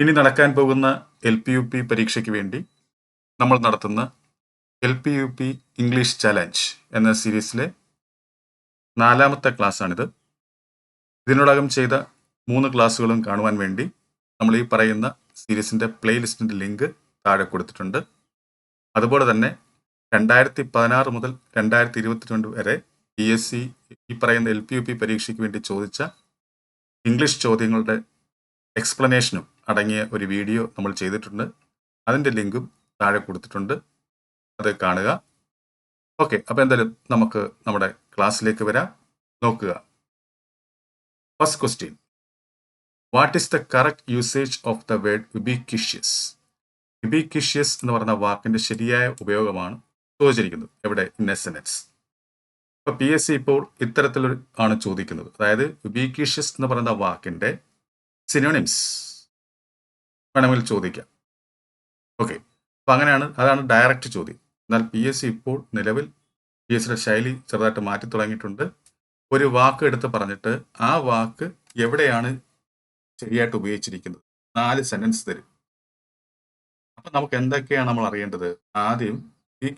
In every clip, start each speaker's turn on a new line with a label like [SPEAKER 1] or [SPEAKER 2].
[SPEAKER 1] ഇനി നടക്കാൻ പോകുന്ന എൽ പി യു പി പരീക്ഷയ്ക്ക് വേണ്ടി നമ്മൾ നടത്തുന്ന L P U P English challenge എന്ന സീരീസിലെ നാലാമത്തെ ക്ലാസ്സാണിത്. ഇതിനോടകം ചെയ്ത മൂന്ന് ക്ലാസ്സുകളും കാണുവാൻ വേണ്ടി നമ്മൾ ഈ പറയുന്ന സീരീസിന്റെ പ്ലേലിസ്റ്റിന്റെ ലിങ്ക് താഴെ കൊടുത്തിട്ടുണ്ട്. അതുപോലെ തന്നെ രണ്ടായിരത്തി പതിനാറ് മുതൽ രണ്ടായിരത്തി ഇരുപത്തിരണ്ട് വരെ പി എസ് സി ഈ പറയുന്ന എൽ പി യു പി പരീക്ഷയ്ക്ക് വേണ്ടി ചോദിച്ച ഇംഗ്ലീഷ് ചോദ്യങ്ങളുടെ എക്സ്പ്ലനേഷനും അടങ്ങിയ ഒരു വീഡിയോ നമ്മൾ ചെയ്തിട്ടുണ്ട്. അതിന്റെ ലിങ്കും താഴെ കൊടുത്തിട്ടുണ്ട്. അത് കാണുക. ഓക്കെ അപ്പോൾ എന്തായാലും നമുക്ക് നമ്മുടെ ക്ലാസ്സിലേക്ക് വരാം. നോക്കുക. First question what is the correct usage of the word ubiquitous ubiquitous എന്ന് പറഞ്ഞ വാക്കിന്റെ ശരിയായ ഉപയോഗമാണ് ചോദിച്ചിരിക്കുന്നത്. എവിടെ? ഇൻ ഇപ്പോൾ പി എസ് സി ഇപ്പോൾ ഇത്തരത്തിലൊരു ആണ് ചോദിക്കുന്നത്. അതായത് ഉബിക്വിഷ്യസ് എന്ന് പറയുന്ന വാക്കിന്റെ സിനോണിംസ് വേണമെങ്കിൽ ചോദിക്കാം. ഓക്കെ അപ്പൊ അങ്ങനെയാണ് അതാണ് ഡയറക്റ്റ് ചോദ്യം. എന്നാൽ പി എസ് സി ഇപ്പോൾ നിലവിൽ പി എസ് സിയുടെ ശൈലി ചെറുതായിട്ട് മാറ്റി തുടങ്ങിയിട്ടുണ്ട്. ഒരു വാക്ക് എടുത്ത് പറഞ്ഞിട്ട് ആ വാക്ക് എവിടെയാണ് ശരിയായിട്ട് ഉപയോഗിച്ചിരിക്കുന്നത്? നാല് സെന്റൻസ് തരും. അപ്പൊ നമുക്ക് എന്തൊക്കെയാണ് നമ്മൾ അറിയേണ്ടത്? ആദ്യം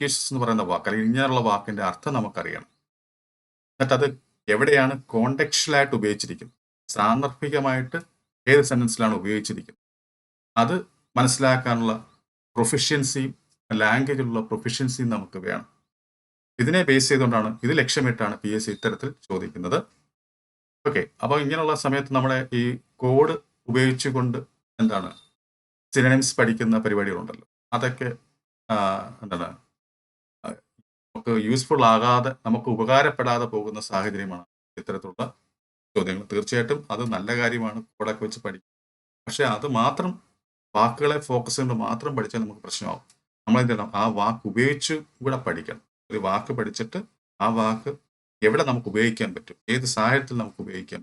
[SPEAKER 1] കേസസ് എന്ന് പറയുന്ന വാക്ക് അല്ലെങ്കിൽ ഇങ്ങനെയുള്ള വാക്കിന്റെ അർത്ഥം നമുക്കറിയണം. എന്നിട്ട് അത് എവിടെയാണ് കോണ്ടക്ച്വലായിട്ട് ഉപയോഗിച്ചിരിക്കുന്നത്? സാന്ദർഭികമായിട്ട് ഏത് സെന്റൻസിലാണ് ഉപയോഗിച്ചിരിക്കുന്നത്? അത് മനസ്സിലാക്കാനുള്ള പ്രൊഫഷ്യൻസിയും ലാംഗ്വേജിലുള്ള പ്രൊഫഷ്യൻസിയും നമുക്ക് വേണം. ഇതിനെ ബേസ് ചെയ്തുകൊണ്ടാണ് ഇത് ലക്ഷ്യമിട്ടാണ് പി എസ് സി ഇത്തരത്തിൽ ചോദിക്കുന്നത്. ഓക്കെ അപ്പോൾ ഇങ്ങനെയുള്ള സമയത്ത് നമ്മളെ ഈ കോഡ് ഉപയോഗിച്ചുകൊണ്ട് എന്താണ് സിനിമസ് പഠിക്കുന്ന പരിപാടികളുണ്ടല്ലോ. അതൊക്കെ എന്താണ് നമുക്ക് യൂസ്ഫുൾ ആകാതെ നമുക്ക് ഉപകാരപ്പെടാതെ പോകുന്ന സാഹചര്യമാണ് ഇത്തരത്തിലുള്ള ചോദ്യങ്ങൾ. തീർച്ചയായിട്ടും അത് നല്ല കാര്യമാണ്. കോഡൊക്കെ വെച്ച് പഠിക്കുക പക്ഷെ അത് മാത്രം വാക്കുകളെ ഫോക്കസ് കൊണ്ട് മാത്രം പഠിച്ചാൽ നമുക്ക് പ്രശ്നമാകും നമ്മൾ എന്ത് ചെയ്യണം ആ വാക്ക് ഉപയോഗിച്ച് കൂടെ പഠിക്കണം. ഒരു വാക്ക് പഠിച്ചിട്ട് ആ വാക്ക് എവിടെ നമുക്ക് ഉപയോഗിക്കാൻ പറ്റും? ഏത് സാഹചര്യത്തിൽ നമുക്ക് ഉപയോഗിക്കാം?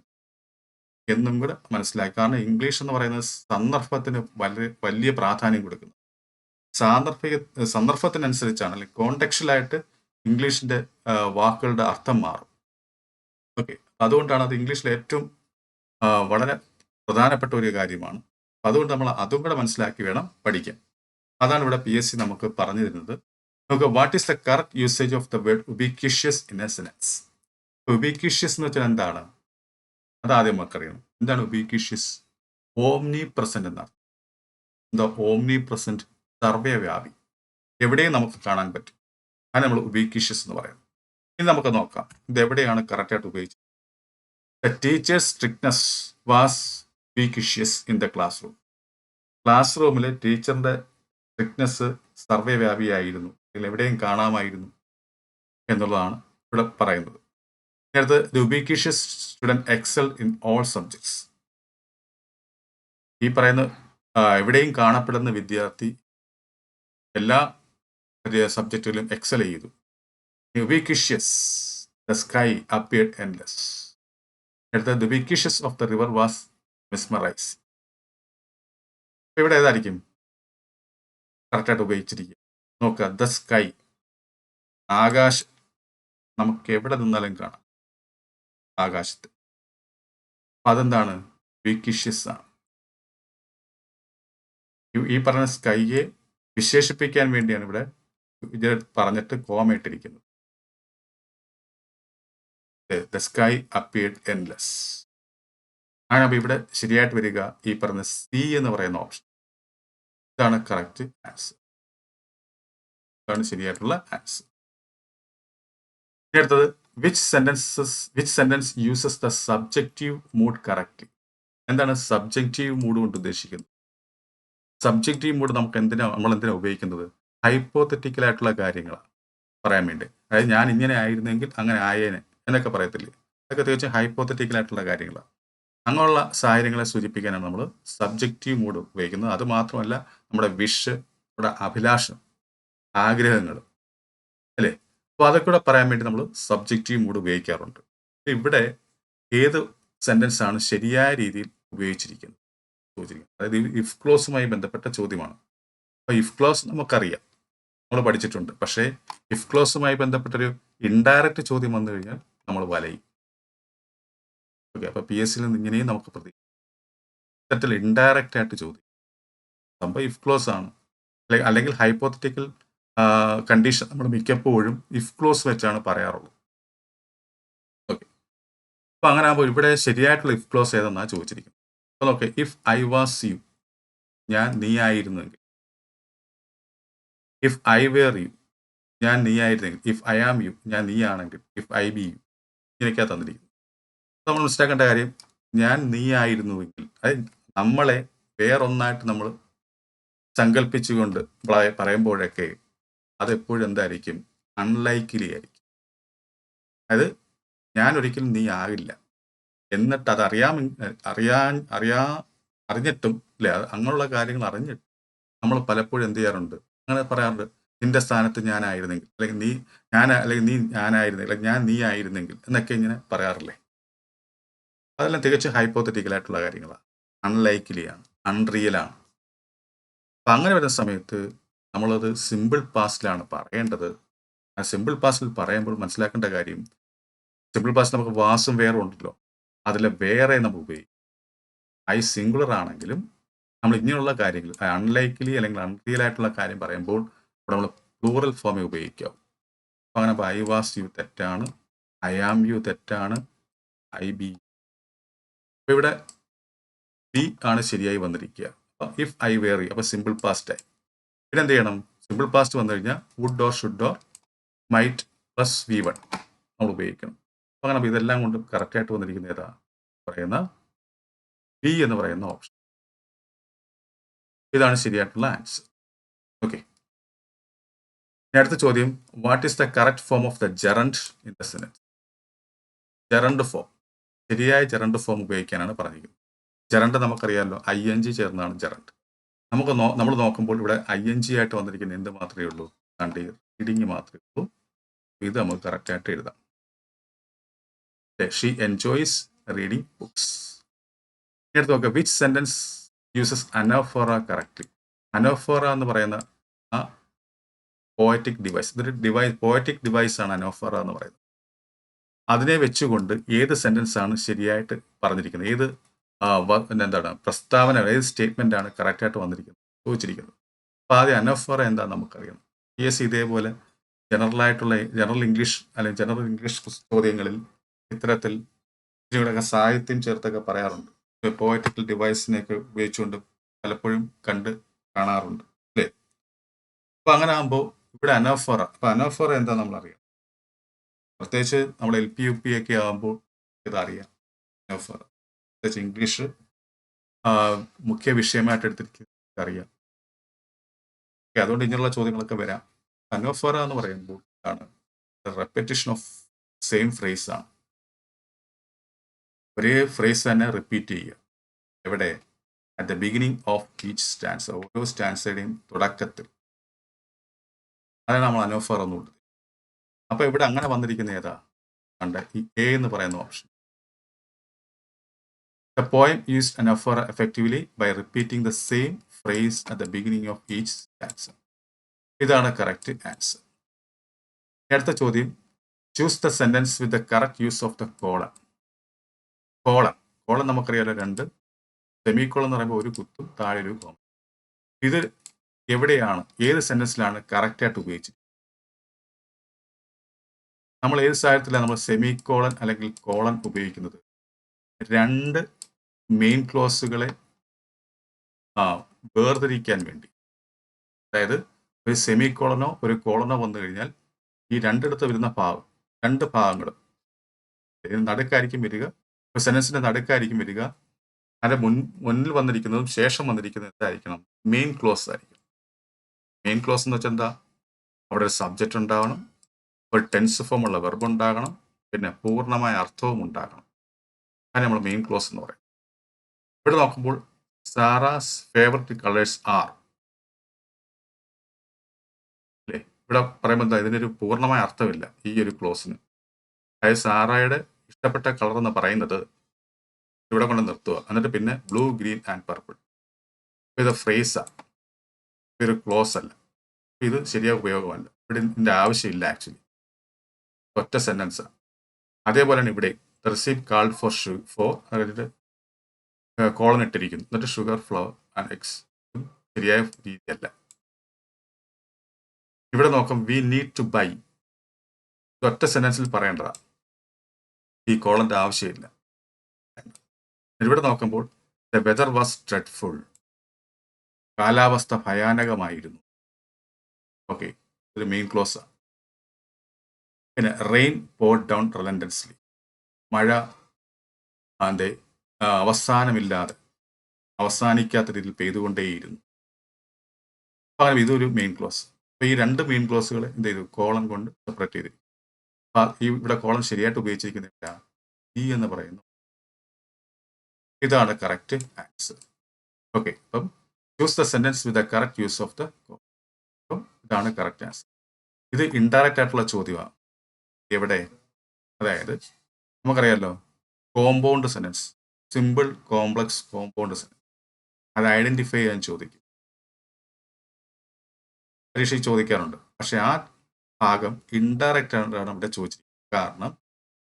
[SPEAKER 1] എന്നും കൂടെ മനസ്സിലാക്കി കാരണം ഇംഗ്ലീഷ് എന്ന് പറയുന്നത് സന്ദർഭത്തിന് വളരെ വലിയ പ്രാധാന്യം കൊടുക്കുന്നു. സാന്ദർഭിക സന്ദർഭത്തിനനുസരിച്ചാണ് അല്ലെങ്കിൽ കോണ്ടക്ച്വലായിട്ട് ഇംഗ്ലീഷിന്റെ വാക്കുകളുടെ അർത്ഥം മാറും. ഓക്കെ അതുകൊണ്ടാണ് അത് ഇംഗ്ലീഷിലെ ഏറ്റവും വളരെ പ്രധാനപ്പെട്ട ഒരു കാര്യമാണ്. അതുകൊണ്ട് നമ്മൾ അതും കൂടെ മനസ്സിലാക്കി വേണം പഠിക്കാൻ. അതാണ് ഇവിടെ പി എസ് സി നമുക്ക് പറഞ്ഞു തരുന്നത്. നമുക്ക് what is the correct usage of the word ubiquitous in a sentence ubiquitous എന്ന് വെച്ചാൽ എന്താണ്? അത് ആദ്യം നമുക്കറിയണം. എന്താണ് ഉബിക്വിഷ്യസ് ഓംനി പ്രസന്റ് എന്നാണ്. എന്താ ഓംനി പ്രസന്റ് സർവവ്യാപി. എവിടെയും നമുക്ക് കാണാൻ പറ്റും. അത് നമ്മൾ ഉബിക്വിഷ്യസ് എന്ന് പറയുന്നത്. ഇനി നമുക്ക് നോക്കാം. ഇത് എവിടെയാണ് കറക്റ്റായിട്ട് ഉപയോഗിച്ചത്? The teacher's strictness was ubiquitous in the classroom class റൂമിൽ ടീച്ചറിന്റെ സ്ട്രിക്ട്നെസ് സർവവ്യാപിയായിരുന്നു അല്ലെങ്കിൽ എവിടെയും കാണാമായിരുന്നു എന്നുള്ളതാണ് ഇവിടെ പറയുന്നത്. അടുത്ത് the ubiquitous student excel in all subjects ഈ പറയുന്ന എവിടെയും കാണപ്പെടുന്ന വിദ്യാർത്ഥി എല്ലാ സബ്ജക്റ്റുകളിലും എക്സൽ ചെയ്തു. Ubiquitous the sky appeared endless അടുത്ത the ubiquitous of the river was mesmerise ഇവിടെ ഏതായിരിക്കും? കറക്റ്റായിട്ട് ഉപയോഗിച്ചിരിക്കുക. നോക്കുക ദ സ്കൈ ആകാശ്. നമുക്ക് എവിടെ നിന്നാലും കാണാം. ആകാശത്ത്. അപ്പം അതെന്താണ്? വിക്കിഷ്യസ് ആണ്. ഈ- പറഞ്ഞ സ്കൈയെ വിശേഷിപ്പിക്കാൻ വേണ്ടിയാണ് ഇവിടെ ഇത് പറഞ്ഞിട്ട് കോമയിട്ടിരിക്കുന്നത് ദ സ്കൈ അപ്പിയർഡ് എൻലെസ് അങ്ങനെ അപ്പോൾ ഇവിടെ ശരിയായിട്ട് വരിക ഈ പറഞ്ഞ സി എന്ന് പറയുന്ന ഓപ്ഷൻ ഇതാണ് കറക്റ്റ് ആൻസർ ഇതാണ് ശരിയായിട്ടുള്ള ആൻസർ ഇനി അടുത്തത് which sentences which sentence uses the subjunctive mood correctly എന്താണ് സബ്ജക്റ്റീവ് മൂഡ് കൊണ്ട് ഉദ്ദേശിക്കുന്നത്? സബ്ജക്റ്റീവ് മൂഡ് നമുക്ക് എന്തിനാ നമ്മൾ എന്തിനാ ഉപയോഗിക്കുന്നത്? ഹൈപ്പോത്തറ്റിക്കൽ ആയിട്ടുള്ള കാര്യങ്ങളാണ് പറയാൻ വേണ്ടി. അതായത് ഞാൻ ഇങ്ങനെ ആയിരുന്നെങ്കിൽ അങ്ങനെ ആയേനെ എന്നൊക്കെ പറയത്തില്ലേ? അതൊക്കെ തീർച്ചയായും ഹൈപ്പോത്തറ്റിക്കൽ ആയിട്ടുള്ള കാര്യങ്ങളാണ്. അങ്ങനെയുള്ള സാഹചര്യങ്ങളെ സൂചിപ്പിക്കാനാണ് നമ്മൾ സബ്ജക്റ്റീവ് മൂഡ് ഉപയോഗിക്കുന്നത്. അത് മാത്രമല്ല നമ്മുടെ വിഷ് നമ്മുടെ അഭിലാഷം ആഗ്രഹങ്ങൾ അല്ലേ? അപ്പോൾ അതൊക്കെ കൂടെ പറയാൻ വേണ്ടി നമ്മൾ സബ്ജക്റ്റീവ് മൂഡ് ഉപയോഗിക്കാറുണ്ട്. ഇവിടെ ഏത് സെന്റൻസ് ആണ് ശരിയായ രീതിയിൽ ഉപയോഗിച്ചിരിക്കുന്നത്? ചോദിച്ചിരിക്കുന്നത്. അതായത് ഇഫ് ക്ലോസുമായി ബന്ധപ്പെട്ട ചോദ്യമാണ്. അപ്പോൾ ഇഫ് ക്ലോസ് നമുക്കറിയാം. നമ്മൾ പഠിച്ചിട്ടുണ്ട്. പക്ഷേ ഇഫ് ക്ലോസുമായി ബന്ധപ്പെട്ടൊരു ഇൻഡയറക്റ്റ് ചോദ്യം വന്നു കഴിഞ്ഞാൽ നമ്മൾ വലയും. ഓക്കെ അപ്പോൾ പി എസ് സിയിൽ നിന്ന് ഇങ്ങനെയും നമുക്ക് പ്രതീക്ഷിക്കാം. ഇൻഡയറക്റ്റ് ആയിട്ട് ചോദ്യം സംഭവം ഇഫ് ക്ലോസ് ആണ്. അല്ലെ- അല്ലെങ്കിൽ ഹൈപ്പോത്തറ്റിക്കൽ കണ്ടീഷൻ നമ്മൾ മിക്കപ്പോഴും ഇഫ് ക്ലോസ് വെച്ചാണ് പറയാറുള്ളത്. ഓക്കെ. അപ്പൊ അങ്ങനെ ആകുമ്പോൾ ഇവിടെ ശരിയായിട്ടുള്ള ഇഫ് ക്ലോസ് ഏതെന്നാണ് ചോദിച്ചിരിക്കുന്നത്. അപ്പൊ നോക്കെ ഇഫ് ഐ വാസ് യു ഞാൻ നീ ആയിരുന്നെങ്കിൽ. ഇഫ് ഐ വേർ യു ഞാൻ നീ ആയിരുന്നെങ്കിൽ. ഇഫ് ഐ ആം യു ഞാൻ നീ ആണെങ്കിൽ. ഇഫ് ഐ ബി യു ഇങ്ങനെയൊക്കെയാ തന്നിരിക്കുന്നത്. നമ്മൾ മനസ്സിലാക്കേണ്ട കാര്യം ഞാൻ നീ ആയിരുന്നുവെങ്കിൽ അത് നമ്മളെ വേറൊന്നായിട്ട് നമ്മൾ സങ്കല്പിച്ചുകൊണ്ട് പറയുമ്പോഴൊക്കെ അതെപ്പോഴും എന്തായിരിക്കും? അൺലൈക്കിലി ആയിരിക്കും. അതായത് ഞാൻ ഒരിക്കലും നീ ആകില്ല. എന്നിട്ട് അത് അറിയാൻ അറിയാൻ അറിയാ അറിഞ്ഞിട്ടും അല്ലെ അത് അങ്ങനെയുള്ള കാര്യങ്ങൾ അറിഞ്ഞിട്ട് നമ്മൾ പലപ്പോഴും എന്ത് ചെയ്യാറുണ്ട്? അങ്ങനെ പറയാറുണ്ട് നിന്റെ സ്ഥാനത്ത് ഞാനായിരുന്നെങ്കിൽ അല്ലെങ്കിൽ നീ ഞാൻ അല്ലെങ്കിൽ നീ ഞാനായിരുന്നെങ്കിൽ അല്ലെങ്കിൽ ഞാൻ നീ ആയിരുന്നെങ്കിൽ എന്നൊക്കെ ഇങ്ങനെ പറയാറില്ലേ? അതെല്ലാം തികച്ചും ഹൈപ്പോത്തറ്റിക്കൽ ആയിട്ടുള്ള കാര്യങ്ങളാണ്. അൺലൈക്കിലിയാണ് അൺറിയലാണ് അപ്പം അങ്ങനെ വരുന്ന സമയത്ത് നമ്മളത് സിമ്പിൾ പാസ്റ്റിലാണ് പറയേണ്ടത്. ആ സിമ്പിൾ പാസ്റ്റിൽ പറയുമ്പോൾ മനസ്സിലാക്കേണ്ട കാര്യം സിമ്പിൾ പാസ്റ്റ് നമുക്ക് വാസും വേറെ ഉണ്ടല്ലോ. അതിൽ വേറെ നമ്മൾ ഉപയോഗിക്കും. ഐ സിംഗുലർ ആണെങ്കിലും നമ്മൾ ഇങ്ങനെയുള്ള കാര്യങ്ങൾ അൺലൈക്ലി അല്ലെങ്കിൽ അൺറിയൽ ആയിട്ടുള്ള കാര്യം പറയുമ്പോൾ ഇവിടെ നമ്മൾ പ്ലൂറൽ ഫോമേ ഉപയോഗിക്കാം. അപ്പം അങ്ങനെ ഐ വാസ് യു തെറ്റാണ്. ഐ ആം യു തെറ്റാണ്. ഐ ബി അപ്പൊ ഇവിടെ ബി ആണ് ശരിയായി വന്നിരിക്കുക. ഇഫ് ഐ വേറി അപ്പൊ സിമ്പിൾ പാസ്റ്റ് ആയി. പിന്നെ എന്ത് ചെയ്യണം? സിമ്പിൾ പാസ്റ്റ് വന്നു കഴിഞ്ഞാൽ would or should or might plus V one നമ്മൾ ഉപയോഗിക്കണം. അപ്പൊ അങ്ങനെ ഇതെല്ലാം കൊണ്ട് കറക്റ്റായിട്ട് വന്നിരിക്കുന്ന ഏതാ? പറയുന്ന ബി എന്ന് പറയുന്ന ഓപ്ഷൻ ഇതാണ് ശരിയായിട്ടുള്ള ആൻസർ ഓക്കെ അടുത്ത ചോദ്യം what is the correct form of the gerund in the sentence gerund form ശരിയായ ജെറണ്ട് ഫോം ഉപയോഗിക്കാനാണ് പറഞ്ഞിരിക്കുന്നത്. ജെറണ്ട് നമുക്കറിയാമല്ലോ ഐ എൻ ജി ചേർന്നാണ് ജെറണ്ട് നമുക്ക് നോ നമ്മൾ നോക്കുമ്പോൾ ഇവിടെ ഐ എൻ ജി ആയിട്ട് വന്നിരിക്കുന്ന എന്ത് മാത്രമേ ഉള്ളൂ? കണ്ടി റീഡിങ് മാത്രമേ ഉള്ളൂ. ഇത് നമുക്ക് കറക്റ്റായിട്ട് എഴുതാം. ഷീ എൻജോയ്സ് റീഡിങ് ബുക്സ് എടുത്ത് നോക്കുക which sentence uses anaphora correctly anaphora എന്ന് പറയുന്ന ആ പോയറ്റിക് ഡിവൈസ് ഇതൊരു ഡിവൈസ് പോയറ്റിക് ഡിവൈസ് ആണ് അനോഫോറ എന്ന് പറയുന്നത്. അതിനെ വെച്ചുകൊണ്ട് ഏത് സെന്റൻസ് ആണ് ശരിയായിട്ട് പറഞ്ഞിരിക്കുന്നത്? ഏത് എന്താണ് പ്രസ്താവന ഏത് സ്റ്റേറ്റ്മെന്റ് ആണ് കറക്റ്റായിട്ട് വന്നിരിക്കുന്നത്? ചോദിച്ചിരിക്കുന്നത്. അപ്പോൾ ആദ്യം അനഫറ എന്താ നമുക്കറിയണം? പി എസ് ഇതേപോലെ ജനറലായിട്ടുള്ള ജനറൽ ഇംഗ്ലീഷ് അല്ലെങ്കിൽ ജനറൽ ഇംഗ്ലീഷ് ചോദ്യങ്ങളിൽ ഇത്തരത്തിൽ ഇതിലൂടെയൊക്കെ സാഹിത്യം ചേർത്തൊക്കെ പറയാറുണ്ട്. പോയറ്റിക്കൽ ഡിവൈസിനെയൊക്കെ ഉപയോഗിച്ചുകൊണ്ട് പലപ്പോഴും കണ്ട് കാണാറുണ്ട്. അല്ലേ? അപ്പോൾ അങ്ങനെ ആകുമ്പോൾ ഇവിടെ അനോഫോറ അപ്പോൾ അനോഫോറ എന്താ നമ്മൾ അറിയാം പ്രത്യേകിച്ച് നമ്മൾ എൽ പി യു പി ഒക്കെ ആകുമ്പോൾ ഇതറിയാം. പ്രത്യേകിച്ച് ഇംഗ്ലീഷ് മുഖ്യ വിഷയമായിട്ട് എടുത്തിരിക്കുന്നത് അറിയാം അതുകൊണ്ട് ഇങ്ങനെയുള്ള ചോദ്യങ്ങളൊക്കെ വരാം. അനോഫോറ എന്ന് പറയുമ്പോൾ ആണ് റെപ്പറ്റേഷൻ ഓഫ് സെയിം ഫ്രേസ് ആണ്. ഒരേ ഫ്രേസ് തന്നെ റിപ്പീറ്റ് ചെയ്യുക. എവിടെ? At the beginning of each stanza ഓരോ സ്റ്റാൻസയുടെയും തുടക്കത്തിൽ. അതാണ് നമ്മൾ അനോഫർ എന്നുള്ളത് അപ്പൊ ഇവിടെ അങ്ങനെ വന്നിരിക്കുന്ന ഏതാ? കണ്ട ഈ എ എന്ന് പറയുന്ന option the poem use anaphora effectively by repeating the same phrase at the beginning of each answer ഇതാണ് കറക്റ്റ് ആൻസർ അടുത്ത ചോദ്യം. Choose the sentence with the correct use of the colon colon colon നമുക്കറിയാലോ രണ്ട്. Semi colon എന്ന് പറയുമ്പോൾ ഒരു കുത്തും താഴെ ഒരു കോം ഇത് എവിടെയാണ് ഏത് സെന്റൻസിലാണ് കറക്റ്റായിട്ട് ഉപയോഗിച്ചത്? നമ്മൾ ഏത് സാഹചര്യത്തിലാണ് നമ്മൾ സെമി കോളൻ അല്ലെങ്കിൽ കോളൻ ഉപയോഗിക്കുന്നത്? രണ്ട് മെയിൻ ക്ലോസുകളെ വേർതിരിക്കാൻ വേണ്ടി. അതായത് ഒരു സെമി കോളനോ ഒരു കോളനോ വന്നു കഴിഞ്ഞാൽ ഈ രണ്ടിടത്ത് വരുന്ന ഭാഗം രണ്ട് ഭാഗങ്ങളും നടുക്കായിരിക്കും വരിക ഒരു സെനൻസിന്റെ നടുക്കായിരിക്കും വരിക. അതിന്റെ മുൻ മുന്നിൽ വന്നിരിക്കുന്നതും ശേഷം വന്നിരിക്കുന്നതും എന്തായിരിക്കണം മെയിൻ ക്ലോസ് ആയിരിക്കും. മെയിൻ ക്ലോസ് എന്ന് വെച്ചാൽ എന്താ? അവിടെ ഒരു സബ്ജക്റ്റ് ഉണ്ടാവണം. ഒരു ടെൻസ് ഫോമുള്ള വെർബ് ഉണ്ടാകണം പിന്നെ പൂർണമായ അർത്ഥവും ഉണ്ടാകണം. അതിന് നമ്മൾ മെയിൻ ക്ലോസ് എന്ന് പറയും ഇവിടെ നോക്കുമ്പോൾ സാറാസ് ഫേവററ്റ് കളേഴ്സ് ആർ അല്ലേ? ഇവിടെ പറയുമ്പോൾ ഇതിനൊരു പൂർണമായ അർത്ഥമില്ല ഈ ഒരു ക്ലോസിന് അതായത് സാറയുടെ ഇഷ്ടപ്പെട്ട കളർ എന്ന് പറയുന്നത് ഇവിടെ കൊണ്ട് നിർത്തുക. എന്നിട്ട് പിന്നെ ബ്ലൂ ഗ്രീൻ ആൻഡ് പർപ്പിൾ ഇത് ഫ്രേസാ ഇതൊരു ക്ലോസ് അല്ല. ഇത് ശരിയായ ഉപയോഗമല്ല. ഇവിടെ ഇതിന്റെ ആവശ്യമില്ല ആക്ച്വലി ഒറ്റ സെന്റൻസാണ് അതേപോലെയാണ് ഇവിടെ റിസീവ് കാൾഡ് ഫോർ ഷു ഫോർ അതായത് കോളൻ ഇട്ടിരിക്കുന്നു. എന്നിട്ട് ഷുഗർ ഫ്ലവർ ആൻഡ് എക്സ് ശരിയായ രീതിയല്ല. ഇവിടെ നോക്കാം വി നീഡ് ടു ബൈ ഒറ്റ സെന്റൻസിൽ പറയേണ്ടതാ. ഈ കോളന്റെ ആവശ്യമില്ല. ഇവിടെ നോക്കുമ്പോൾ ദ വെദർ വാസ് ഡ്രെഡ്ഫുൾ കാലാവസ്ഥ ഭയാനകമായിരുന്നു. ഓക്കെ ഒരു മെയിൻ ക്ലോസ് പിന്നെ റെയിൻ പോഡ് ഡൗൺ റിലൻഡൻസ്ലി മഴ അതിന്റെ അവസാനമില്ലാതെ അവസാനിക്കാത്ത രീതിയിൽ പെയ്തുകൊണ്ടേയിരുന്നു. കാരണം ഇതൊരു മെയിൻ ക്ലോസ് അപ്പോൾ ഈ രണ്ട് മെയിൻ ക്ലോസുകൾ എന്ത് ചെയ്തു? കോളം കൊണ്ട് സെപ്പറേറ്റ് അപ്പൊ ഈ ഇവിടെ കോളം ശരിയായിട്ട് ഉപയോഗിച്ചിരിക്കുന്നില്ല. ഈ എന്ന് പറയുന്നു. ഇതാണ് കറക്റ്റ് ആൻസർ ഓക്കെ അപ്പം use the sentence with the correct use of the ഇതാണ് കറക്റ്റ് ആൻസർ ഇത് ഇൻഡയറക്റ്റ് ആയിട്ടുള്ള ചോദ്യമാണ്. എവിടെ? അതായത് നമുക്കറിയാമല്ലോ compound sentence simple complex compound sentence അത് ഐഡന്റിഫൈ ചെയ്യാൻ ചോദിക്കും. പരീക്ഷയിൽ ചോദിക്കാറുണ്ട്. പക്ഷെ ആ ഭാഗം ഇൻഡയറക്റ്റ് ആണ് ഇവിടെ ചോദിച്ചിരിക്കുന്നത്. കാരണം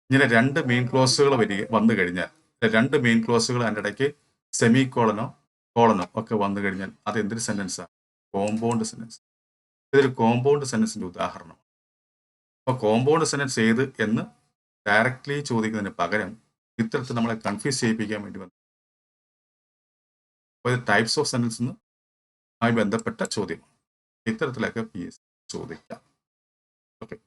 [SPEAKER 1] ഇങ്ങനെ രണ്ട് മെയിൻ ക്ലോസുകൾ വരിക വന്നു കഴിഞ്ഞാൽ രണ്ട് മെയിൻ ക്ലോസുകൾ അതിന്റെ ഇടയ്ക്ക് സെമി കോളനോ കോളനോ ഒക്കെ വന്നു കഴിഞ്ഞാൽ അത് എന്തൊരു സെന്റൻസാണ് കോമ്പൗണ്ട് സെന്റൻസ് ഇതൊരു കോമ്പൗണ്ട് സെന്റൻസിന്റെ ഉദാഹരണം അപ്പോൾ കോമ്പൗണ്ട് സെന്റൻസ് ഏത് എന്ന് ഡയറക്റ്റ്ലി ചോദിക്കുന്നതിന് പകരം ഇത്തരത്തിൽ നമ്മളെ കൺഫ്യൂസ് ചെയ്യിപ്പിക്കാൻ വേണ്ടി വന്നു. അപ്പോൾ ടൈപ്സ് ഓഫ് സെന്റൻസ് ആയി ബന്ധപ്പെട്ട ചോദ്യം. ഇത്തരത്തിലൊക്കെ പി എസ് ചോദിക്കാം. ഓക്കെ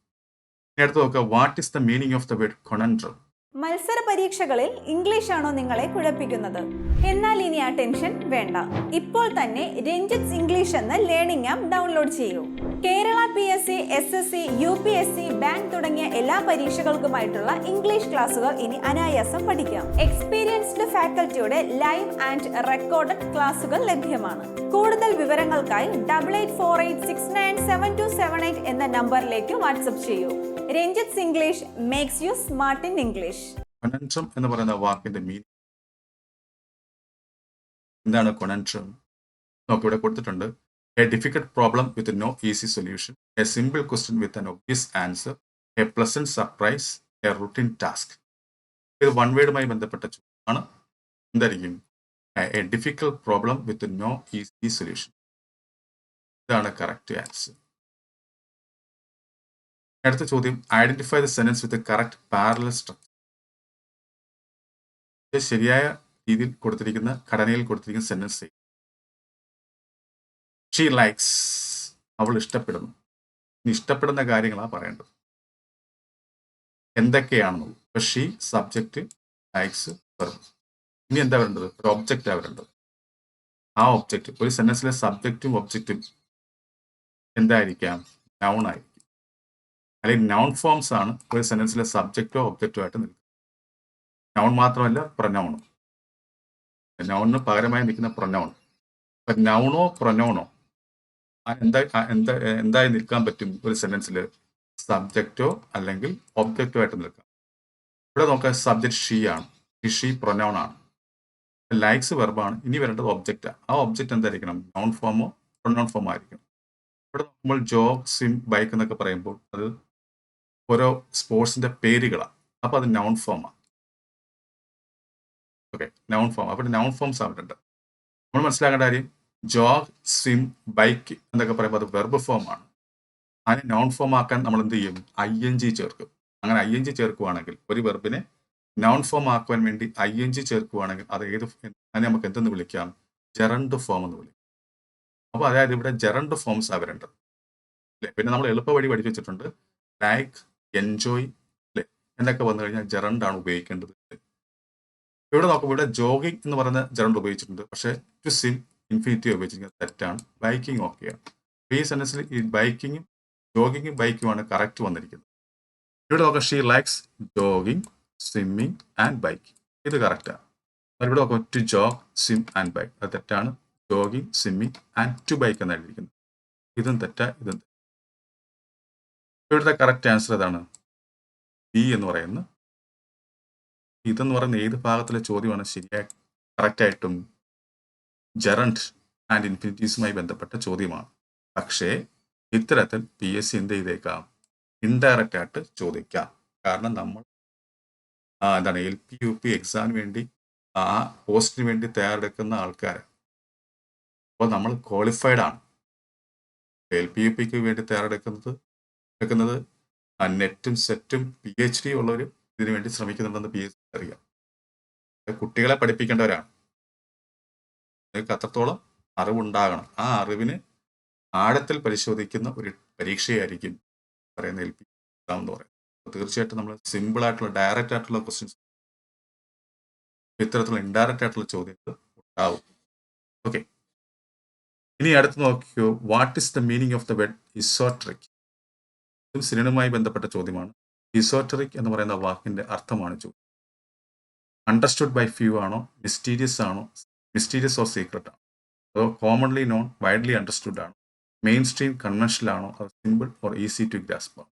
[SPEAKER 1] ഇനി നോക്കുക. What is the meaning of the word conundrum
[SPEAKER 2] മത്സര പരീക്ഷകളിൽ ഇംഗ്ലീഷ് ആണോ നിങ്ങളെ കുഴപ്പിക്കുന്നത്? എന്നാൽ ഇനി ആ ടെൻഷൻ വേണ്ട. ഇപ്പോൾ തന്നെ രഞ്ജിത്സ് ഇംഗ്ലീഷ് എന്ന ലേണിംഗ് ആപ്പ് ഡൗൺലോഡ് ചെയ്യൂ. Kerala P S C S S C U P S C bank തുടങ്ങിയ എല്ലാ പരീക്ഷകൾക്കുമായിട്ടുള്ള ഇംഗ്ലീഷ് ക്ലാസുകൾ ഇനി അനായാസം പഠിക്കാം. എക്സ്പീരിയൻസ്ഡ് ഫാക്കൽറ്റിയുടെ ലൈവ് ആൻഡ് റെക്കോർഡഡ് ക്ലാസുകൾ ലഭ്യമാണ്. കൂടുതൽ വിവരങ്ങൾക്കായി double eight four eight six nine seven two seven eight എന്ന നമ്പറിലേക്ക് വാട്സപ്പ് ചെയ്യൂ. Ranjith English makes you smart in English
[SPEAKER 1] conundrum എന്ന് പറയുന്ന വാക്കിന്റെ മീനിങ് എന്താണ് കൊണൻട്രം നോക്ക് ഇവിടെ കൊടുത്തിട്ടുണ്ട്. A difficult problem with no easy solution, a simple question with an obvious answer, a pleasant surprise, a routine task ഇത് one വേർഡുമായി ബന്ധപ്പെട്ട ചോദ്യമാണ്. എന്തായിരിക്കും? A difficult problem with no easy solution ഇതാണ് കറക്റ്റ് ആൻസർ അടുത്ത ചോദ്യം. Identify the sentence with correct parallel structure ശരിയായ രീതിയിൽ കൊടുത്തിരിക്കുന്ന ഘടനയിൽ കൊടുത്തിരിക്കുന്ന സെന്റൻസ് ഷീ ലൈക്സ് അവൾ ഇഷ്ടപ്പെടുന്നു. ഇഷ്ടപ്പെടുന്ന കാര്യങ്ങളാണ് പറയേണ്ടത്. എന്തൊക്കെയാണെന്നുള്ളത്. ഇപ്പൊ ഷീ സബ്ജക്റ്റ് ലൈക്സ് വെർബ് ഇനി എന്താ വരേണ്ടത്? ഒരു ഒബ്ജക്റ്റാണ് വരേണ്ടത്. ആ ഒബ്ജക്റ്റ് ഒരു സെന്റൻസിലെ സബ്ജക്റ്റും ഒബ്ജക്റ്റും എന്തായിരിക്കാം? നൗൺ ആയിരിക്കും. അല്ലെങ്കിൽ നൗൺ ഫോംസ് ആണ് ഒരു സെന്റൻസിലെ സബ്ജക്റ്റോ ഒബ്ജക്റ്റോ ആയിട്ട് നിൽക്കുന്നത്. നൗൺ മാത്രമല്ല പ്രൊനൗണും നൗണിന് പകരമായി നിൽക്കുന്ന പ്രൊനൗൺ ഇപ്പൊ നൗണോ പ്രൊനൗണോ എന്താ എന്താ എന്തായി നിൽക്കാൻ പറ്റും ഒരു സെന്റൻസിൽ സബ്ജക്റ്റോ അല്ലെങ്കിൽ ഒബ്ജക്റ്റോ ആയിട്ട് നിൽക്കാം. ഇവിടെ നോക്കാം സബ്ജക്ട് ഷീ ആണ്. ഷീ പ്രൊനൗൺ ആണ്. ലൈക്സ് വെർബാണ്. ഇനി വരേണ്ടത് ഒബ്ജക്റ്റ്. ആ ഒബ്ജക്റ്റ് എന്തായിരിക്കണം? നൗൺ ഫോമോ പ്രൊനൗൺ ഫോമോ ആയിരിക്കണം. ഇവിടെ നമ്മൾ ജോബ് സിം ബൈക്ക് എന്നൊക്കെ പറയുമ്പോൾ അത് ഓരോ സ്പോർട്സിന്റെ പേരുകളാണ് അപ്പൊ അത് നൗൺ ഫോമാണ് ഓക്കെ നൗൺ ഫോം അപ്പോൾ നൗൺ ഫോംസ് ആവുന്നുണ്ട് നമ്മൾ മനസ്സിലാക്കേണ്ട കാര്യം ജോഗ് സ്വിം ബൈക്ക് എന്നൊക്കെ പറയുമ്പോൾ അത് വെർബ് ഫോം ആണ്. അതിനെ നോൺ ഫോം ആക്കാൻ നമ്മൾ എന്ത് ചെയ്യും? ഐ എൻ ജി ചേർക്കും. അങ്ങനെ ഐ എൻ ജി ചേർക്കുവാണെങ്കിൽ ഒരു വെർബിനെ നോൺ ഫോം ആക്കുവാൻ വേണ്ടി ഐ എൻ ജി ചേർക്കുവാണെങ്കിൽ അത് ഏത് അതിനെ നമുക്ക് എന്തെന്ന് വിളിക്കാം? ജെറണ്ട് ഫോം എന്ന് വിളിക്കാം. അപ്പോൾ അതായത് ഇവിടെ ജെറണ്ട് ഫോംസ് ആ വരേണ്ടത്. അല്ലേ? പിന്നെ നമ്മൾ എളുപ്പ വഴി പഠിച്ചു വെച്ചിട്ടുണ്ട്. ലൈക്ക് എൻജോയ് അല്ലേ? എന്നൊക്കെ വന്നു കഴിഞ്ഞാൽ ജെറണ്ടാണ് ഉപയോഗിക്കേണ്ടത്. ഇവിടെ നോക്കുമ്പോൾ ഇവിടെ ജോഗിങ് എന്ന് പറയുന്ന ജെറണ്ട് ഉപയോഗിച്ചിട്ടുണ്ട്. പക്ഷേ ടു സിം ഇൻഫിനിറ്റി ഉപയോഗിച്ചിരിക്കുന്നത് തെറ്റാണ്. ബൈക്കിംഗ് ഓക്കെയാണ് ഈ സെന്റൻസിൽ ഈ ബൈക്കിങ്ങും ജോഗിങ്ങും ബൈക്കുമാണ് കറക്റ്റ് വന്നിരിക്കുന്നത്. ഇവിടെ നോക്കാം she likes jogging swimming and biking. ഇത് കറക്റ്റാണ് ഇവിടെ നോക്കാം to jog swim and bike. അത് തെറ്റാണ്. Jogging swimming and to bike എന്ന് എഴുതിയിരിക്കുന്നത്. ഇതും തെറ്റാ ഇതും. ഇവിടുത്തെ കറക്റ്റ് ആൻസർ ഏതാണ്? ബി എന്ന് പറയുന്നത്. ഇതെന്ന് പറയുന്ന ഏത് ഭാഗത്തിലെ ചോദ്യമാണ് ശരിയായി കറക്റ്റായിട്ടും ജെറണ്ട് ആൻഡ് ഇൻഫിനിറ്റീസുമായി ബന്ധപ്പെട്ട ചോദ്യമാണ്. പക്ഷേ ഇത്തരത്തിൽ പി എസ് സി എന്ത് ചെയ്തേക്കാം? ഇൻഡയറക്റ്റ് ആയിട്ട് ചോദിക്കാം. കാരണം നമ്മൾ എന്താണ് എൽ പി യു പി എക്സാമിന് വേണ്ടി ആ പോസ്റ്റിന് വേണ്ടി തയ്യാറെടുക്കുന്ന ആൾക്കാർ അപ്പോൾ നമ്മൾ ക്വാളിഫൈഡ് ആണ്. എൽ പി യു പിക്ക് വേണ്ടി തയ്യാറെടുക്കുന്നത് എടുക്കുന്നത് നെറ്റും സെറ്റും പി എച്ച് ഡി ഉള്ളവരും ഇതിനു വേണ്ടി ശ്രമിക്കുന്നുണ്ടെന്ന് പി എസ് അറിയാം. കുട്ടികളെ പഠിപ്പിക്കേണ്ടവരാണ്. നിങ്ങൾക്ക് അത്രത്തോളം അറിവുണ്ടാകണം. ആ അറിവിന് ആഴത്തിൽ പരിശോധിക്കുന്ന ഒരു പരീക്ഷയായിരിക്കും പറയുന്ന എൽ പി എക്സാം എന്ന് പറയുന്നത്. തീർച്ചയായിട്ടും നമ്മൾ സിമ്പിൾ ആയിട്ടുള്ള ഡയറക്റ്റ് ആയിട്ടുള്ള ക്വസ്റ്റ്യൻസ് ഇത്തരത്തിലുള്ള ഇൻഡയറക്റ്റ് ആയിട്ടുള്ള ചോദ്യങ്ങൾ ഉണ്ടാവും. ഓക്കെ ഇനി അടുത്ത് നോക്കിയോ what is the meaning of the word esoteric ഇതും സിനിമയുമായി ബന്ധപ്പെട്ട ചോദ്യമാണ്. ഇസോട്രിക് എന്ന് പറയുന്ന വാക്കിന്റെ അർത്ഥമാണ് ചോദ്യം. അണ്ടർസ്റ്റുഡ് ബൈ ഫ്യൂ ആണോ മിസ്റ്റീരിയസ് ആണോ മിസ്റ്റീരിയസ് ഓർ സീക്രട്ട് ആണോ. അതോ കോമൺലി നോൺ വൈഡ്ലി അണ്ടർസ്റ്റുഡ് ആണോ? മെയിൻ സ്ട്രീം കൺവെൻഷനൽ ആണോ? അത് simple or easy to grasp ആണോ?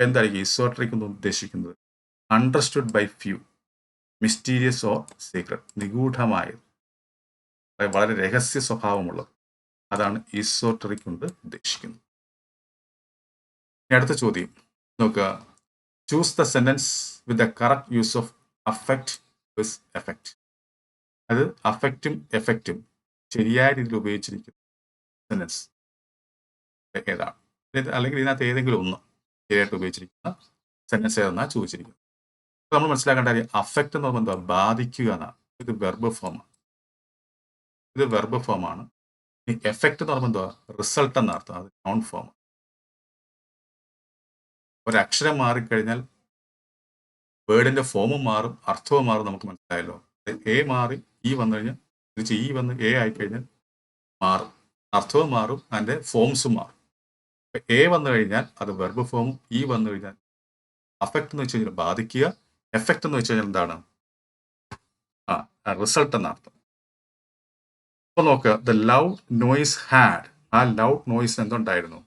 [SPEAKER 1] എന്തായിരിക്കും ഇസോട്രിക് എന്ന് ഉദ്ദേശിക്കുന്നത്? Understood by few mysterious or secret നിഗൂഢമായത്. വളരെ രഹസ്യ സ്വഭാവമുള്ളത്. അതാണ് ഈസോട്രിക് കൊണ്ട് ഉദ്ദേശിക്കുന്നത്. അടുത്ത ചോദ്യം. നോക്കുക. Choose the sentence with the correct use of affect versus effect അത് അഫക്റ്റും എഫക്റ്റും ശരിയായ രീതിയിൽ ഉപയോഗിച്ചിരിക്കുന്ന സെന്റൻസ് ഏതാണ്. അല്ലെങ്കിൽ ഇതിനകത്ത് ഏതെങ്കിലും ഒന്ന് ശരിയായിട്ട് ഉപയോഗിച്ചിരിക്കുന്ന സെന്റൻസ് ഏതെന്നാണ് ചോദിച്ചിരിക്കുന്നത്. നമ്മൾ മനസ്സിലാക്കേണ്ട കാര്യം അഫക്റ്റ് എന്ന് പറയുമ്പോൾ എന്താ ബാധിക്കുക എന്നാണ്. ഇത് വെർബ് ഫോമാണ് ഇത് വെർബ് ഫോമാണ് ഇനി എഫക്റ്റ് എന്ന് പറയുമ്പോൾ എന്താ റിസൾട്ട് എന്ന അർത്ഥം. അത് നോൺ ഫോം ഒരക്ഷരം മാറിക്കഴിഞ്ഞാൽ വേർഡിന്റെ ഫോമും മാറും അർത്ഥവും മാറും നമുക്ക് മനസ്സിലായല്ലോ. എ മാറി ഇ വന്നു കഴിഞ്ഞാൽ തിരിച്ച് ഈ വന്ന് എ ആയിക്കഴിഞ്ഞാൽ മാറും. അർത്ഥവും മാറും അതിന്റെ ഫോംസും മാറും. എ വന്നു കഴിഞ്ഞാൽ അത് വെർബ് ഫോമും ഈ വന്നു കഴിഞ്ഞാൽ അഫക്റ്റ് എന്ന് വെച്ച് കഴിഞ്ഞാൽ ബാധിക്കുക. എഫക്റ്റ് എന്ന് വെച്ച് കഴിഞ്ഞാൽ എന്താണ്? ആ റിസൾട്ട് എന്ന അർത്ഥം. അപ്പൊ നോക്കുക ദ ലവ് നോയിസ് ഹാഡ് ആ ലവ് നോയിസ് എന്തുണ്ടായിരുന്നു?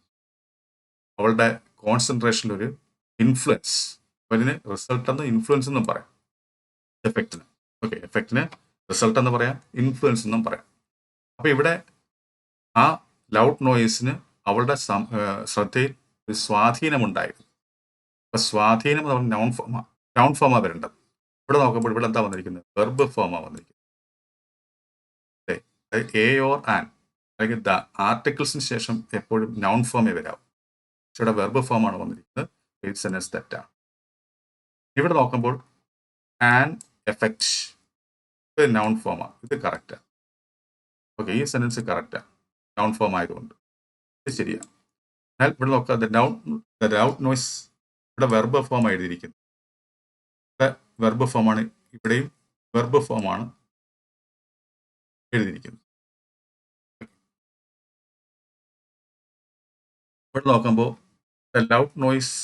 [SPEAKER 1] അവളുടെ കോൺസെൻട്രേഷനിൽ ഒരു ഇൻഫ്ലുവൻസ് അതിന് റിസൾട്ട് എന്ന് ഇൻഫ്ലുവൻസ് എന്നും പറയാം. എഫക്റ്റിന് ഓക്കെ എഫക്റ്റിന് റിസൾട്ട് എന്ന് പറയാം ഇൻഫ്ലുവൻസ് എന്നും പറയാം. അപ്പോൾ ഇവിടെ ആ ലൗഡ് നോയിസിന് അവളുടെ ശ്രദ്ധയിൽ ഒരു സ്വാധീനമുണ്ടായിരുന്നു. അപ്പൊ സ്വാധീനം എന്ന് പറഞ്ഞാൽ നൗൺ ഫോമാ നൗൺ ഫോമാ വരേണ്ടത്. ഇവിടെ നോക്കുമ്പോൾ ഇവിടെ എന്താ വന്നിരിക്കുന്നത്? വെർബ് ഫോമാ വന്നിരിക്കുന്നത്. എ ഓർ ആൻ അല്ലെങ്കിൽ ദ ആർട്ടിക്കിൾസിന് ശേഷം എപ്പോഴും നൗൺ ഫോമേ വരാവും. പക്ഷെ ഇവിടെ വെർബ് ഫോമാണ് വന്നിരിക്കുന്നത്. എയ്റ്റ് സെന്റൻസ് തെറ്റാണ് ഇവിടെ നോക്കുമ്പോൾ ആൻ എഫക്റ്റ് ഇത് നൗൺ ഫോമാണ് ഇത് കറക്റ്റാണ് ഓക്കെ ഈ സെന്റൻസ് കറക്റ്റാണ് നൗൺ ഫോം ആയതുകൊണ്ട്. ഇത് ശരിയാണ് എന്നാൽ ഇവിടെ നോക്കുക the noun the loud noise ഇവിടെ വെർബ് ഫോം എഴുതിയിരിക്കുന്നത്. ഇവിടെ വെർബ് ഫോമാണ് ഇവിടെയും വെർബ് ഫോമാണ് എഴുതിയിരിക്കുന്നത്. ഇവിടെ നോക്കുമ്പോൾ ദ ലൗഡ് നോയ്സ്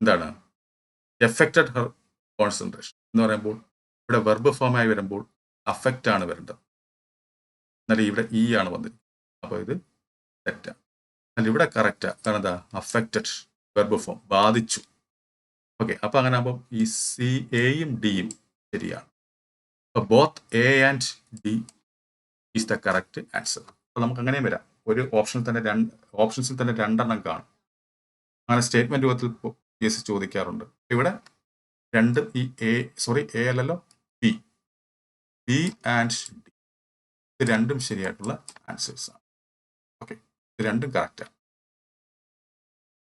[SPEAKER 1] എന്താണ്? എഫക്റ്റഡ് ഹെർ കോൺസെൻട്രേഷൻ എന്ന് പറയുമ്പോൾ ഇവിടെ വെർബ് ഫോമായി വരുമ്പോൾ അഫക്റ്റ് ആണ് വരേണ്ടത് എന്നാൽ ഇവിടെ ഇ ആണ് വന്നത്. അപ്പോൾ ഇത് തെറ്റാണ് എന്നാൽ ഇവിടെ കറക്റ്റാ കാരണം എന്താ? അഫക്റ്റഡ് വെർബ് ഫോം ബാധിച്ചു. ഓക്കെ അപ്പൊ അങ്ങനെ ആകുമ്പോൾ ഈ സി എയും ഡിയും ശരിയാണ്. അപ്പോൾ both A and D is the correct answer അപ്പോൾ നമുക്ക് അങ്ങനെയും വരാം. ഒരു ഓപ്ഷനിൽ തന്നെ രണ്ട് ഓപ്ഷൻസിൽ തന്നെ രണ്ടെണ്ണം കാണും. അങ്ങനെ സ്റ്റേറ്റ്മെന്റ് രൂപത്തിൽ ചോദിക്കാറുണ്ട്. ഇവിടെ രണ്ടും ഈ എ സോറി എ അല്ലല്ലോ? ബി ആൻഡ് ഡി ഇത് രണ്ടും ശരിയായിട്ടുള്ള ആൻസേഴ്സ് ആണ്. ഓക്കെ ഇത് രണ്ടും കറക്റ്റാണ്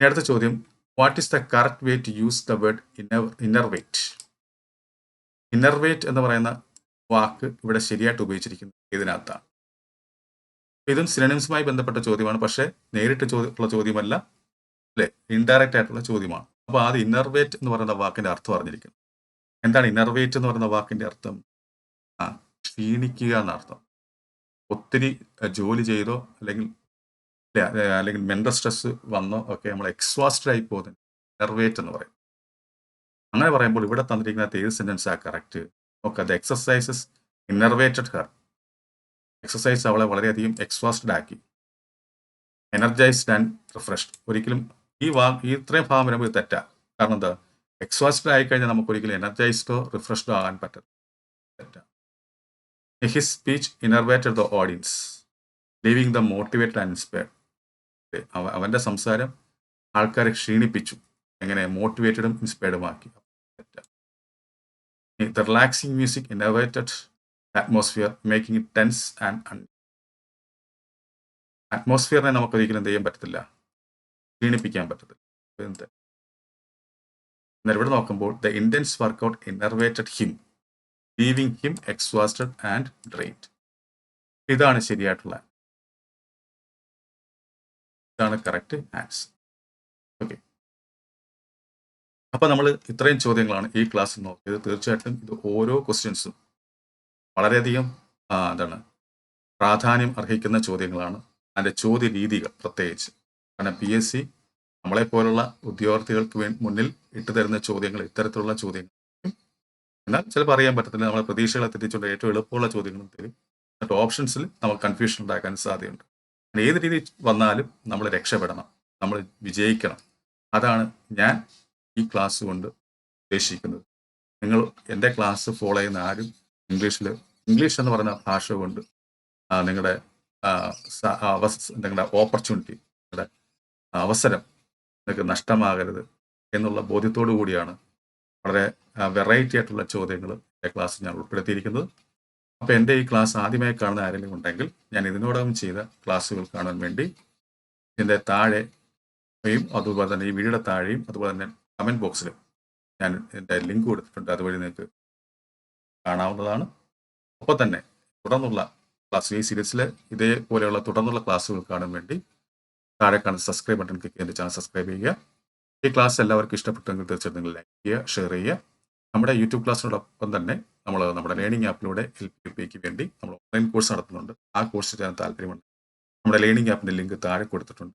[SPEAKER 1] അടുത്ത ചോദ്യം. What is the correct way to use the word inner innervate innervate എന്ന് പറയുന്ന വാക്ക് ഇവിടെ ശരിയായിട്ട് ഉപയോഗിച്ചിരിക്കുന്നത് ഇതിനകത്താണ്. ഇതും സിനിമസുമായി ബന്ധപ്പെട്ട ചോദ്യമാണ്. പക്ഷേ നേരിട്ട് ചോദ്യം ഉള്ള ചോദ്യമല്ല അല്ലേ? ഇൻഡയറക്റ്റ് ആയിട്ടുള്ള ചോദ്യമാണ്. അപ്പോൾ ആദ്യം ഇന്നർവേറ്റ് എന്ന് പറയുന്ന വാക്കിന്റെ അർത്ഥം അറിഞ്ഞിരിക്കുന്നു എന്താണ് ഇന്നർവേറ്റ് എന്ന് പറയുന്ന വാക്കിന്റെ അർത്ഥം? ക്ഷീണിക്കുക എന്നർത്ഥം. ഒത്തിരി ജോലി ചെയ്തോ അല്ലെങ്കിൽ അല്ലെങ്കിൽ മെന്റൽ സ്ട്രെസ് വന്നോ ഒക്കെ നമ്മൾ എക്സ്വാസ്റ്റഡ് ആയി പോകുന്നത്. നെർവേറ്റ് എന്ന് പറയും. അങ്ങനെ പറയുമ്പോൾ ഇവിടെ തന്നിരിക്കുന്ന ഏത് സെന്റൻസ് ആ കറക്റ്റ് നോക്കുക the exercises innervated her exercise അവളെ വളരെയധികം എക്സ്വാസ്റ്റഡ് ആക്കി. എനർജൈസ്ഡ് ആൻഡ് റിഫ്രഷ്ഡ് ഒരിക്കലും ഈ വാ ഈ ഇത്രയും ഭാഗം വരുമ്പോൾ തെറ്റാ. കാരണം എന്താ? എക്സ്വാസ്റ്റഡ് ആയിക്കഴിഞ്ഞാൽ നമുക്ക് ഒരിക്കലും എനർജൈസ്ഡോ റിഫ്രഷ്ഡോ ആകാൻ പറ്റില്ല തെറ്റാ. His speech innervated the audience, leaving them motivated and inspired. അവന്റെ സംസാരം ആൾക്കാരെ ക്ഷീണിപ്പിച്ചു. എങ്ങനെ മോട്ടിവേറ്റഡും ഇൻസ്പയർഡും ആക്കി. The relaxing music innovated atmosphere making it tense and അറ്റ്മോസ്ഫിയറിനെ നമുക്ക് ഒരിക്കലും എന്ത് ചെയ്യാൻ പറ്റത്തില്ല? ക്ഷീണിപ്പിക്കാൻ പറ്റത്തില്ല. എന്നാൽ ഇവിടെ നോക്കുമ്പോൾ the Indians workout innervated him leaving him exhausted and drained ഇതാണ് ശരിയായിട്ടുള്ള ഇതാണ് കറക്റ്റ് ആൻസർ ഓക്കെ അപ്പോൾ നമ്മൾ ഇത്രയും ചോദ്യങ്ങളാണ് ഈ ക്ലാസ്സിൽ നോക്കിയത്. തീർച്ചയായിട്ടും ഇത് ഓരോ ക്വസ്റ്റ്യൻസും വളരെയധികം എന്താണ് പ്രാധാന്യം അർഹിക്കുന്ന ചോദ്യങ്ങളാണ്. അതിന്റെ ചോദ്യ രീതികൾ പ്രത്യേകിച്ച്. കാരണം പി എസ് സി നമ്മളെ പോലുള്ള ഉദ്യോഗാർത്ഥികൾക്ക് മുന്നിൽ ഇട്ടു തരുന്ന ചോദ്യങ്ങൾ ഇത്തരത്തിലുള്ള ചോദ്യങ്ങൾ എന്നാൽ ചിലപ്പോൾ അറിയാൻ പറ്റത്തില്ല. നമ്മളെ പ്രതീക്ഷകളെ തെറ്റിച്ചുകൊണ്ട് ഏറ്റവും എളുപ്പമുള്ള ചോദ്യങ്ങളും തരും എന്നിട്ട് ഓപ്ഷൻസിൽ നമുക്ക് കൺഫ്യൂഷൻ ഉണ്ടാക്കാൻ സാധ്യതയുണ്ട്. ഏത് രീതി വന്നാലും നമ്മൾ രക്ഷപ്പെടണം. നമ്മൾ വിജയിക്കണം. അതാണ് ഞാൻ ഈ ക്ലാസ് കൊണ്ട് ഉദ്ദേശിക്കുന്നത്. നിങ്ങൾ എന്റെ ക്ലാസ് ഫോളോ ചെയ്യുന്ന ആരും ഇംഗ്ലീഷിൽ ഇംഗ്ലീഷ് എന്ന് പറയുന്ന ഭാഷ കൊണ്ട് നിങ്ങളുടെ നിങ്ങളുടെ ഓപ്പർച്യൂണിറ്റി നിങ്ങളുടെ അവസരം നിങ്ങൾക്ക് നഷ്ടമാകരുത് എന്നുള്ള ബോധ്യത്തോടു കൂടിയാണ് വളരെ വെറൈറ്റി ആയിട്ടുള്ള ചോദ്യങ്ങൾ ക്ലാസ് ഞാൻ ഉൾപ്പെടുത്തിയിരിക്കുന്നത്. അപ്പോൾ എന്റെ ഈ ക്ലാസ് ആദ്യമായി കാണുന്ന ആരെങ്കിലും ഉണ്ടെങ്കിൽ ഞാൻ ഇതിനോടകം ചെയ്ത ക്ലാസ്സുകൾ കാണാൻ വേണ്ടി ഇതിന്റെ താഴെയും അതുപോലെ തന്നെ ഈ വീഡിയോയുടെ താഴെയും അതുപോലെ തന്നെ കമന്റ് ബോക്സിലും ഞാൻ എന്റെ ലിങ്ക് കൊടുത്തിട്ടുണ്ട്. അതുവഴി നിങ്ങൾക്ക് കാണാവുന്നതാണ്. ഒപ്പം തന്നെ തുടർന്നുള്ള ക്ലാസ് ഈ സീരീസിലെ ഇതേപോലെയുള്ള തുടർന്നുള്ള ക്ലാസ്സുകൾ കാണാൻ വേണ്ടി താഴെ കാണുന്ന സബ്സ്ക്രൈബ് ബട്ടൺ ക്ലിക്ക് ചെയ്ത് ചാനൽ സബ്സ്ക്രൈബ് ചെയ്യുക. ഈ ക്ലാസ് എല്ലാവർക്കും ഇഷ്ടപ്പെട്ടെങ്കിൽ തീർച്ചയായിട്ടും നിങ്ങൾ ലൈക്ക് ചെയ്യുക ഷെയർ ചെയ്യുക. നമ്മുടെ യൂട്യൂബ് ക്ലാസ്സിനോടൊപ്പം തന്നെ നമ്മൾ നമ്മുടെ ലേണിംഗ് ആപ്പിലൂടെ എൽ പി പിക്ക് വേണ്ടി നമ്മൾ ഓൺലൈൻ കോഴ്സ് നടത്തുന്നുണ്ട്. ആ കോഴ്സ് ചെയ്യാൻ താല്പര്യമുണ്ട്. നമ്മുടെ ലേണിംഗ് ആപ്പിന്റെ ലിങ്ക് താഴെ കൊടുത്തിട്ടുണ്ട്.